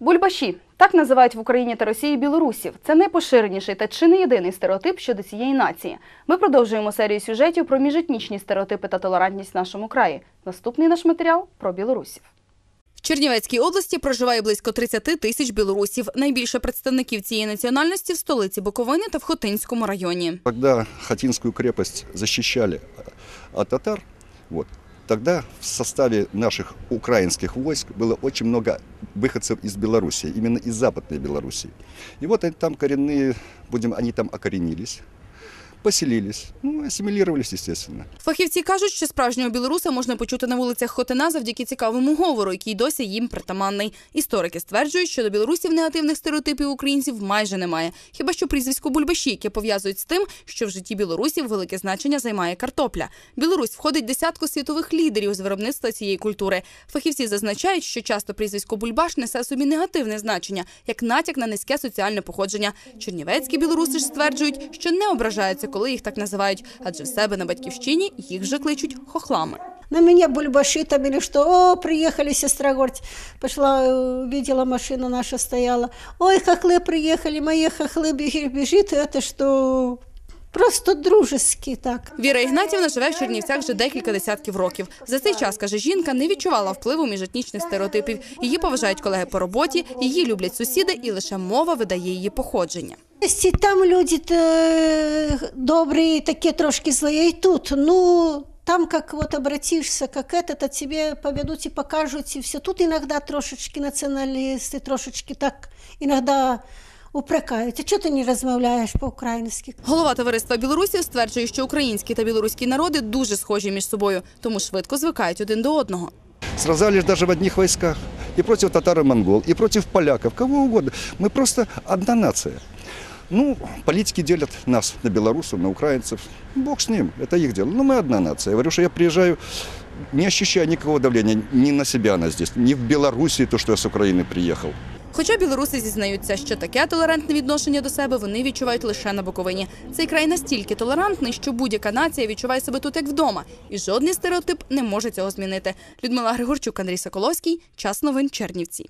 Бульбаші так називають в Україні та Росії білорусів. Це найпоширеніший та чи не єдиний стереотип щодо цієї нації. Ми продовжуємо серію сюжетів про міжетнічні стереотипи та толерантність в нашому краї. Наступний наш матеріал про білорусів. В Чернівецькій області проживає близько 30 тисяч білорусів. Найбільше представників цієї національності в столиці Буковини та в Хотинському районі. Когда Хатинскую крепость защищали от татар, вот, тогда в составе наших украинских войск было очень много выходцев из Белоруссии, именно из Западной Белоруссии. И вот они там коренные, будем, они там окоренились, поселились, ну, ассимилировались, естественно. Фахівці кажуть, що справжнього білоруса можна почути на вулицях Хотина завдяки цікавому говору, який досі їм притаманний. Історики стверджують, що до білорусів негативних стереотипів українців майже немає. Хіба що прізвисько Бульбаші, яке пов'язують з тим, що в житті білорусів велике значення займає картопля. Білорусь входить в десятку світових лідерів з виробництва цієї культури. Фахівці зазначають, що часто прізвисько Бульбаш несе собі негативне значення, як натяк на низьке соціальне походження. Чернівецькі білоруси ж стверджують, що не ображаються, коли їх так називають, адже в себе на батьківщині їх вже кличуть хохлами. На меня бульбаши там или что. О, приехали, сестра говорит. Пошла, э, видела, машина наша стояла. Ой, хохлы приехали, мои хохлы бежит, бежит. Это что, просто дружески так. Віра Ігнатівна живе в Чернівцях вже декілька десятків років. За цей час, каже жінка, не відчувала впливу міжетнічних стереотипів. Її поважають колеги по роботі, її люблять сусіди, і лише мова видає її походження. Есть и там люди добрые, такие трошки злые, и тут, ну, там как вот обратишься, как этот, а тебе поведут и покажут, и все. Тут иногда трошечки националисты, трошечки так иногда упрекають. А чого ти не розмовляєш по-українськи? Голова товариства білорусів стверджує, що українські та білоруські народи дуже схожі між собою, тому швидко звикають один до одного. Сражались даже в одних войсках. И против татар и монгол, и против поляков, кого угодно. Мы просто одна нация. Ну, политики делят нас на белорусов, на украинцев. Бог с ним, это их дело. Но мы одна нация. Я говорю, что я приезжаю, не ощущая никакого давления ни на себя она здесь, ни в Белоруссии, то, что я с Украины приехал. Хоча білоруси зізнаються, що таке толерантне відношення до себе вони відчувають лише на Буковині. Цей край настільки толерантний, що будь-яка нація відчуває себе тут як вдома, і жодний стереотип не може цього змінити. Людмила Григорчук, Андрій Соколовський, час новин Чернівці.